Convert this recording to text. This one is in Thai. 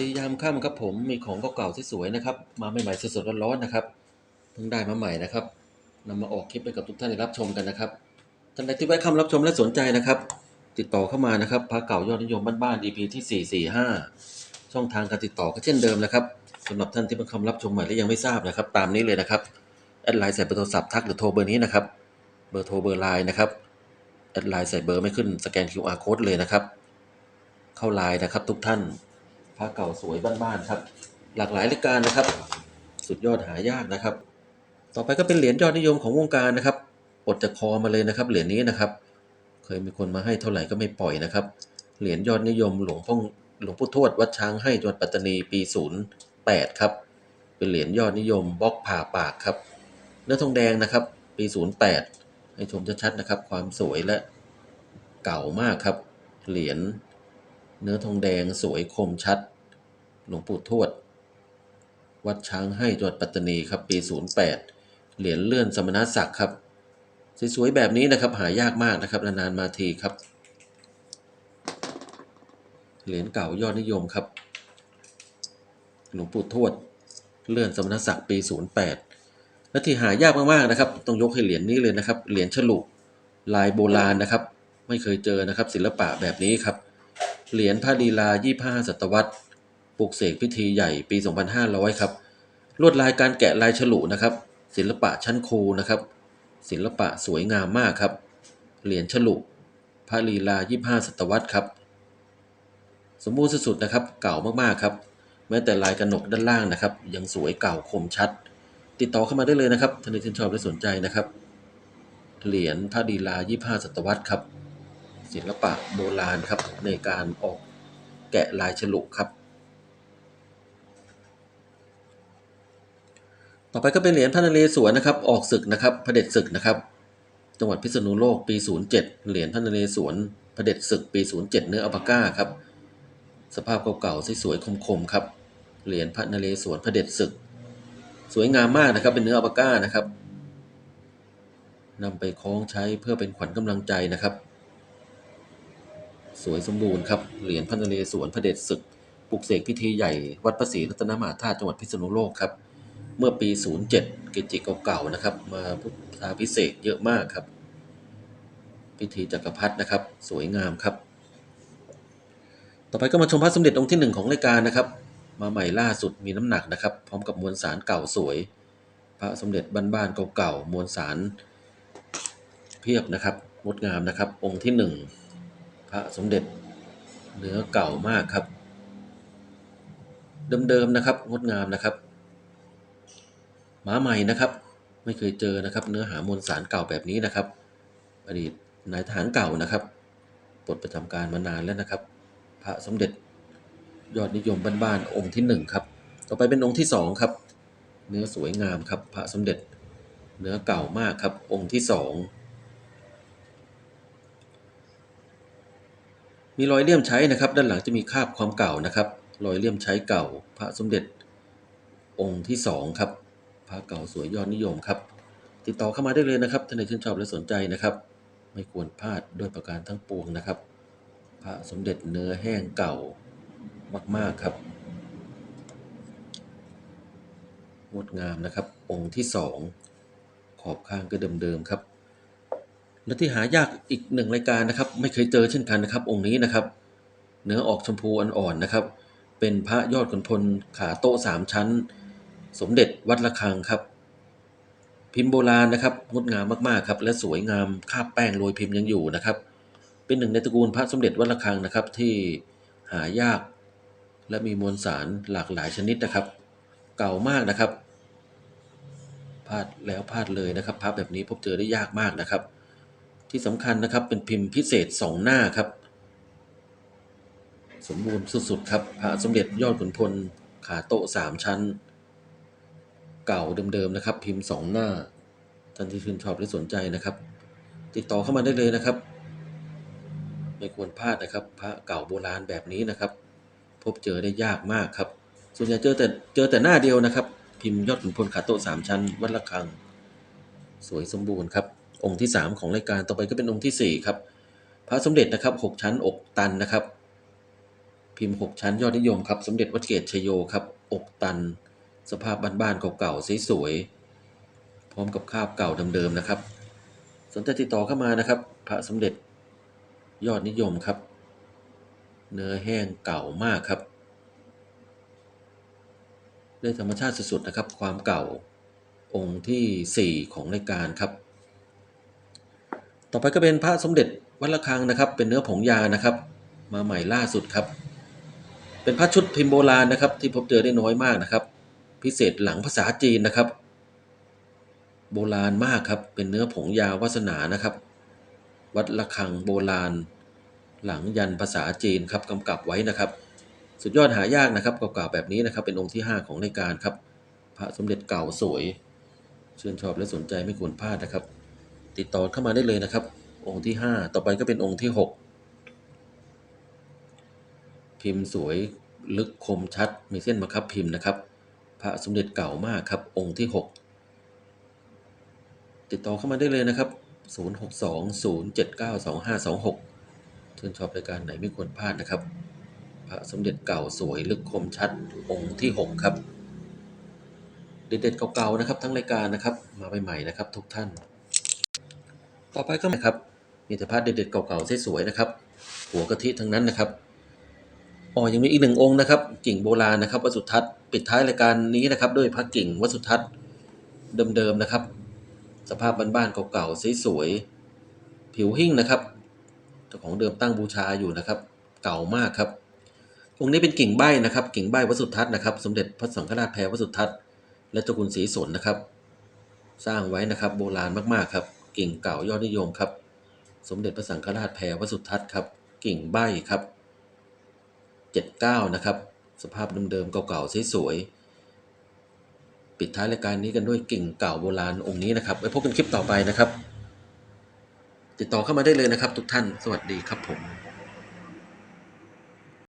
ดียามค่ำครับผมมีของเก่าๆที่สวยนะครับ มาใหม่ๆสดๆร้อนๆนะครับเพิ่งได้มาใหม่นะครับนำมาออกคลิปให้กับทุกท่านได้รับชมกันนะครับท่านใดที่ไว้คำรับชมและสนใจนะครับ ติดต่อเข้ามานะครับพระเก่ายอดนิยมบ้านๆ EP ที่ 445 ช่องทางการติดต่อก็เช่นเดิมนะครับสำหรับท่านที่เพิ่งเข้ามารับชมใหม่และยังไม่ทราบนะครับ ตามนี้เลยนะครับแอดไลน์ใส่เบอร์โทรศัพท์ทักหรือโทรเบอร์นี้นะครับเบอร์โทรเบอร์ไลน์นะครับแอดไลน์ใส่เบอร์ไม่ขึ้นสแกน QR code เลยนะครับ เข้าไลน์นะครับทุกท่าน ผ้าเก่าสวยบ้านๆครับ หลากหลายรายการนะครับ สุดยอดหายากนะครับ ต่อไปก็เป็นเหรียญยอดนิยมของวงการนะครับอดจากคอมาเลยนะครับ เหรียญนี้นะครับ เคยมีคนมาให้เท่าไหร่ก็ไม่ปล่อยนะครับ เหรียญยอดนิยมหลวงพ่อหลวงปู่ทวดวัดช้างให้จังหวัดปัตตานีปี 08 ครับ เป็นเหรียญยอดนิยมบล็อกผ่าปากครับ เนื้อทองแดงนะครับ ปี 08 ให้ชมชัดๆนะครับ ความสวยและเก่ามากครับ เหรียญ เนื้อทองแดงสวยคมชัด หลวงปู่ทวด วัดช้างให้จังหวัดปัตตานีครับปี 08 เหรียญเลื่อนสมณศักดิ์ครับ สวยๆแบบนี้นะครับหายากมากนะครับนานๆมาทีครับ เหรียญเก่ายอดนิยมครับ หลวงปู่ทวด เลื่อนสมณศักดิ์ปี 08 และที่หายากมากๆนะครับ ต้องยกให้เหรียญนี้เลยนะครับ เหรียญฉลุลายโบราณนะครับ ไม่เคยเจอนะครับศิลปะแบบนี้ครับ เหรียญพระลีลา 25 ศตวรรษ ปลุกเสกพิธีใหญ่ปี 2500 ครับ ลวดลายการแกะลายฉลุนะครับ ศิลปะชั้นครูนะครับ ศิลปะสวยงามมากครับ เหรียญฉลุพระลีลา 25 ศตวรรษครับ สมบูรณ์สุดๆนะครับ เก่ามากๆครับ แม้แต่ลายกระหนกด้านล่างนะครับ ยังสวยเก่าคมชัด ติดต่อเข้ามาได้เลยนะครับท่านที่ชอบและสนใจนะครับ เหรียญพระลีลา 25 ศตวรรษครับ ศิลปะโบราณครับในการออกแกะลายฉลุครับ ต่อไปก็เป็นเหรียญพระนเรศวรนะครับ ออกศึกนะครับพระเด็จศึกนะครับ จังหวัดพิษณุโลกปี 07 เหรียญพระนเรศวรพระเด็จศึกปี 07 เนื้ออัปก้าครับ สภาพเก่าๆสวยๆคมๆครับ เหรียญพระนเรศวรพระเด็จศึก สวยงามมากนะครับเป็นเนื้ออัปก้านะครับนำไปคล้องใช้เพื่อเป็นขวัญกำลังใจนะครับ สวยสมบูรณ์ครับ เหรียญพระนเรศวรพระเดชศึก ปลุกเสกพิธีใหญ่ วัดพระศรีรัตนมหาธาตุจังหวัดพิษณุโลกครับ เมื่อปี 07เกจิเก่าๆนะครับ มาพุทธาพิเศษเยอะมากครับ พิธีจักรพรรดินะครับ สวยงามครับ ต่อไปก็มาชมพระสมเด็จองค์ที่หนึ่งของรายการนะครับ มาใหม่ล่าสุดมีน้ำหนักนะครับ พร้อมกับมวลสารเก่าสวย พระสมเด็จบ้านๆเก่าๆมวลสารเพียบนะครับงดงามนะครับ องค์ที่หนึ่ง พระสมเด็จเนื้อเก่ามากครับ เดิมๆนะครับงดงามนะครับม้าใหม่นะครับ ไม่เคยเจอนะครับ เนื้อหามวลสารเก่าแบบนี้นะครับ อดีตนายทหารเก่านะครับปลดประจำการมานานแล้วนะครับ พระสมเด็จยอดนิยมบ้านๆองค์ที่ 1 ครับ ต่อไปเป็นองค์ที่ 2 ครับ เนื้อสวยงามครับ พระสมเด็จ เนื้อเก่ามากครับองค์ที่ 2 มีรอยเลี่ยมใช้นะครับ ด้านหลังจะมีคราบความเก่านะครับรอยเลี่ยมใช้เก่า พระสมเด็จองค์ที่สองครับ พระเก่าสวยยอดนิยมครับ ติดต่อเข้ามาได้เลยนะครับท่านใดชื่นชอบและสนใจนะครับ ไม่ควรพลาดด้วยประการทั้งปวงนะครับ พระสมเด็จเนื้อแห้งเก่ามาก ๆครับงดงามนะครับ องค์ที่สองขอบข้างก็เดิมๆครับ และที่หายากอีกหนึ่งรายการนะครับ ไม่เคยเจอเช่นกันนะครับ องค์นี้นะครับ เนื้อออกชมพูอ่อนๆนะครับ เป็นพระยอดขุนพลขาโต๊ะสามชั้น สมเด็จวัดระฆังครับ พิมพ์โบราณนะครับงดงามมากๆครับ และสวยงามคาบแป้งโรยพิมพ์ยังอยู่นะครับ เป็นหนึ่งในตระกูลพระสมเด็จวัดระฆังนะครับ ที่หายาก และมีมวลสารหลากหลายชนิดนะครับ เก่ามากนะครับพลาดแล้วพลาดเลยนะครับภาพแบบนี้พบเจอได้ยากมากนะครับ ที่สำคัญนะครับเป็นพิมพ์พิเศษสองหน้าครับ สมบูรณ์สุดๆครับพระสมเด็จยอดขุนพลขาโต๊ะสามชั้น เก่าเดิมๆนะครับ พิมพ์สองหน้าท่านที่ชื่นชอบและสนใจนะครับ ติดต่อเข้ามาได้เลยนะครับ ไม่ควรพลาดนะครับ พระเก่าโบราณแบบนี้นะครับ พบเจอได้ยากมากครับ ส่วนใหญ่เจอแต่เจอแต่หน้าเดียวนะครับ พิมพ์ยอดขุนพลขาโต๊ะสามชั้น วัดระฆัง สวยสมบูรณ์ครับ องค์ที่สามของรายการต่อไปก็เป็นองค์ที่สี่ครับ พระสมเด็จนะครับหกชั้นอกตันนะครับ พิมพ์หกชั้นยอดนิยมครับ สมเด็จวัดเกตชโยครับ อกตัน สภาพบ้านๆเก่าๆสวยๆพร้อมกับคาบเก่าเดิมๆนะครับ สนใจติดต่อเข้ามานะครับ พระสมเด็จยอดนิยมครับ เนื้อแห้งเก่ามากครับได้ธรรมชาติสุดๆนะครับ ความเก่าองค์ที่ 4 ของรายการครับ ต่อไปก็เป็นพระสมเด็จวัดระฆังนะครับ เป็นเนื้อผงยานะครับ มาใหม่ล่าสุดครับ เป็นพระชุดพิมพ์โบราณนะครับ ที่พบเจอได้น้อยมากนะครับ พิเศษหลังภาษาจีนนะครับ โบราณมากครับ เป็นเนื้อผงยาวาสนานะครับ วัดระฆังโบราณ หลังยันภาษาจีนครับกำกับไว้นะครับ สุดยอดหายากนะครับเก่าๆแบบนี้นะครับ เป็นองค์ที่ 5 ของรายการครับ พระสมเด็จเก่าสวย เชื่นชอบและสนใจไม่ควรพลาดนะครับ ติดต่อเข้ามาได้เลยนะครับ องค์ที่ 5 ต่อไปก็เป็นองค์ที่ 6 พิมพ์สวยลึกคมชัด มีเส้นบังคับพิมพ์นะครับ พระสมเด็จเก่ามากครับ องค์ที่ 6 ติดต่อเข้ามาได้เลยนะครับ 0620792526ชื่นชอบรายการไหนไม่ควรพลาดนะครับ พระสมเด็จเก่าสวยลึกคมชัด องค์ที่ 6 ครับเด็ดๆเก่าๆนะครับทั้งรายการนะครับมาใหม่ๆนะครับทุกท่าน ต่อไปก็นะครับ มีแต่พระเด็ดๆเก่าๆสวยๆนะครับ หัวกะทิทั้งนั้นนะครับอ๋อยังมีอีกหนึ่งองค์นะครับ กิ่งโบราณนะครับวัดสุทัศน์ปิดท้ายรายการนี้นะครับ ด้วยพระกิ่งวัดสุทัศน์เดิมๆนะครับ สภาพบ้านๆเก่าๆสวยๆผิวหิ้งนะครับเจ้าของเดิมตั้งบูชาอยู่นะครับ เก่ามากครับองค์นี้เป็นกิ่งใบนะครับ กิ่งใบวัดสุทัศน์นะครับ สมเด็จพระสังฆราชแพรวัดสุทัศน์และเจ้าคุณศรีสนนะครับ สร้างไว้นะครับ โบราณมากๆครับ กิ่งเก่ายอดนิยมครับ สมเด็จพระสังฆราชแพรวสุทัศน์ครับ กิ่งใบครับ 79 นะครับ สภาพเดิมๆเก่าๆสวยๆปิดท้ายรายการนี้กันด้วยกิ่งเก่าโบราณองค์นี้นะครับไว้พบกันคลิปต่อไปนะครับ ติดต่อเข้ามาได้เลยนะครับ ทุกท่านสวัสดีครับผม